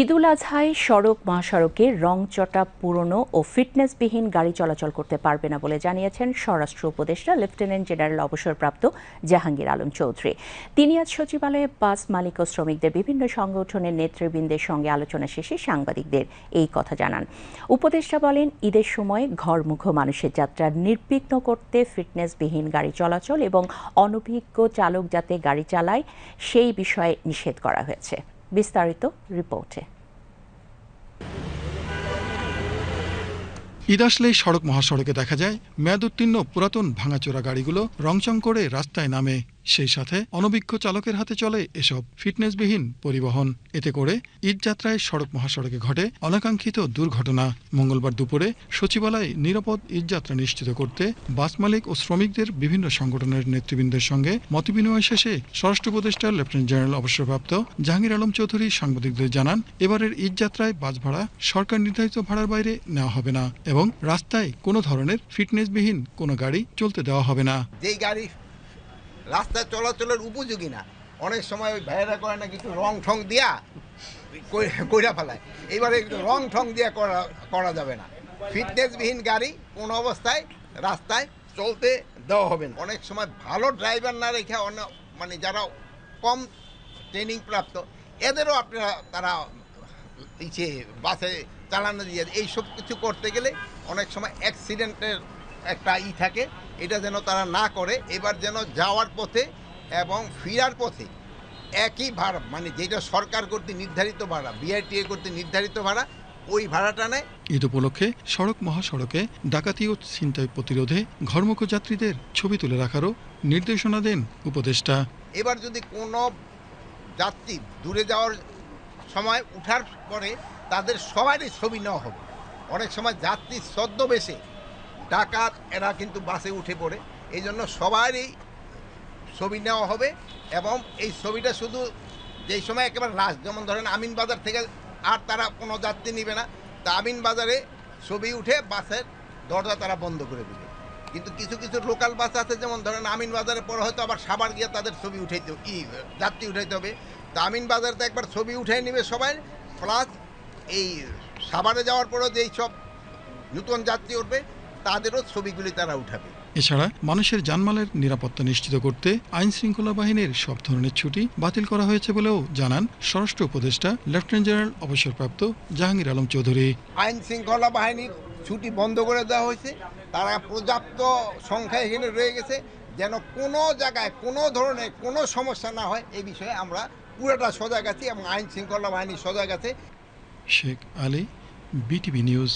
ঈদুল আজহায় সড়ক মহাসড়কে রংচটা পুরনো ও ফিটনেসবিহীন গাড়ি চলাচল করতে পারবে না বলে জানিয়েছেন স্বরাষ্ট্র উপদেষ্টা লেফটেন্যান্ট জেনারেল অবসরপ্রাপ্ত জাহাঙ্গীর আলম চৌধুরী। তিনি আজ সচিবালয়ে বাস মালিক ও শ্রমিকদের বিভিন্ন সংগঠনের নেতৃবৃন্দের সঙ্গে আলোচনা শেষে সাংবাদিকদের এই কথা জানান। উপদেষ্টা বলেন, ঈদের সময় ঘরমুখ মানুষের যাত্রা নির্বিঘ্ন করতে ফিটনেসবিহীন গাড়ি চলাচল এবং অনভিজ্ঞ চালক যাতে গাড়ি চালায়, সেই বিষয়ে নিষেধ করা হয়েছে। বিস্তারিত রিপোর্টে। ঈদ আসলেই সড়ক মহাসড়কে দেখা যায়। মেয়াদ উত্তীর্ণ পুরাতন ভাঙাচোরা গাড়িগুলো রংচং করে রাস্তায় নামে। সেই সাথে অনভিজ্ঞ চালকের হাতে চলে এসব ফিটনেসবিহীন পরিবহন। এতে করে ঈদ যাত্রায় সড়ক মহাসড়কে ঘটে অনাকাঙ্ক্ষিত দুর্ঘটনা। মঙ্গলবার দুপুরে সচিবালয়ে নিরাপদ ঈদযাত্রা নিশ্চিত করতে বাস মালিক ও শ্রমিকদের বিভিন্ন সংগঠনের নেতৃবৃন্দের সঙ্গে মতবিনিময় শেষে স্বরাষ্ট্র উপদেষ্টা লেফটেন্যান্ট জেনারেল অবসরপ্রাপ্ত জাহাঙ্গীর আলম চৌধুরী সাংবাদিকদের জানান, এবারের ঈদ যাত্রায় বাস ভাড়া সরকার নির্ধারিত ভাড়ার বাইরে নেওয়া হবে না এবং রাস্তায় কোনো ধরনের ফিটনেসবিহীন কোনো গাড়ি চলতে দেওয়া হবে না। যেই গাড়ি রাস্তায় চলাচলের উপযোগী না। অনেক সময় ওই ভাইয়েরা করে না কিছু রং ঠং দিয়া কইরা ফেলায়। এবারে রং ঠং দিয়া করা করা যাবে না। ফিটনেসবিহীন গাড়ি কোনো অবস্থায় রাস্তায় চলতে দেওয়া হবে না। অনেক সময় ভালো ড্রাইভার না রেখে অন্য মানে যারা কম ট্রেনিং প্রাপ্ত, এদেরও আপনারা, তারা ইচ্ছে বাসে চালানো দিয়ে এই সব কিছু করতে গেলে অনেক সময় অ্যাক্সিডেন্টের একটা ই থাকে এটা যেন তারা না করে এবার যেন যাওয়ার পথে এবং ফিরার পথে একই ভাড়া মানে যেটা সরকার কর্তৃক নির্ধারিত ভাড়া বিআরটিএ কর্তৃক নির্ধারিত ভাড়া ওই ভাড়াটা নেয়। ঈদ উপলক্ষে সড়ক মহাসড়কে ডাকাতি ও ছিনতাই প্রতিরোধে ঘরমুখ যাত্রীদের ছবি তুলে রাখারও নির্দেশনা দেন উপদেষ্টা। এবার যদি কোনো যাত্রী দূরে যাওয়ার সময় উঠার পরে তাদের সবারই ছবি নেওয়া হবে। অনেক সময় যাত্রী ছদ্মবেশে ডাকাত, এরা কিন্তু বাসে উঠে পড়ে। এই জন্য সবারই ছবি নেওয়া হবে এবং এই ছবিটা শুধু যেই সময় একেবারে লাস্ট যেমন ধরেন আমিন বাজার থেকে আর তারা কোনো যাত্রী নেবে না, তা আমিন বাজারে ছবি উঠে বাসের দরজা তারা বন্ধ করে দেবে। কিন্তু কিছু কিছু লোকাল বাস আছে, যেমন ধরেন আমিন বাজারে পরে হয়তো আবার সাবার গিয়ে তাদের ছবি উঠাইতে, ই, যাত্রী উঠাইতে হবে। তা আমিন বাজারে তো একবার ছবি উঠাই নেবে সবাই প্লাস এই সাভারে যাওয়ার পরেও যেই সব নতুন যাত্রী উঠবে তাদেরও ছবিগুলি তারা উঠাবে। এছাড়া মানুষের জানমালের নিরাপত্তা নিশ্চিত করতে আইন শৃঙ্খলা বাহিনীর সব ধরনের ছুটি বাতিল করা হয়েছে বলেও জানান স্বরাষ্ট্র উপদেষ্টা লেফটেন্যান্ট জেনারেল অবসরপ্রাপ্ত জাহাঙ্গীর আলম চৌধুরী। আইন শৃঙ্খলা বাহিনীর ছুটি বন্ধ করে দেওয়া হয়েছে। তারা পর্যাপ্ত সংখ্যা এখানে রয়ে গেছে যেন কোনো জায়গায় কোনো ধরনের কোনো সমস্যা না হয়। এই বিষয়ে আমরা পুরোটা সজাগ আছি এবং আইন শৃঙ্খলা বাহিনী সজাগ আছে। Sheikh Ali BTV news.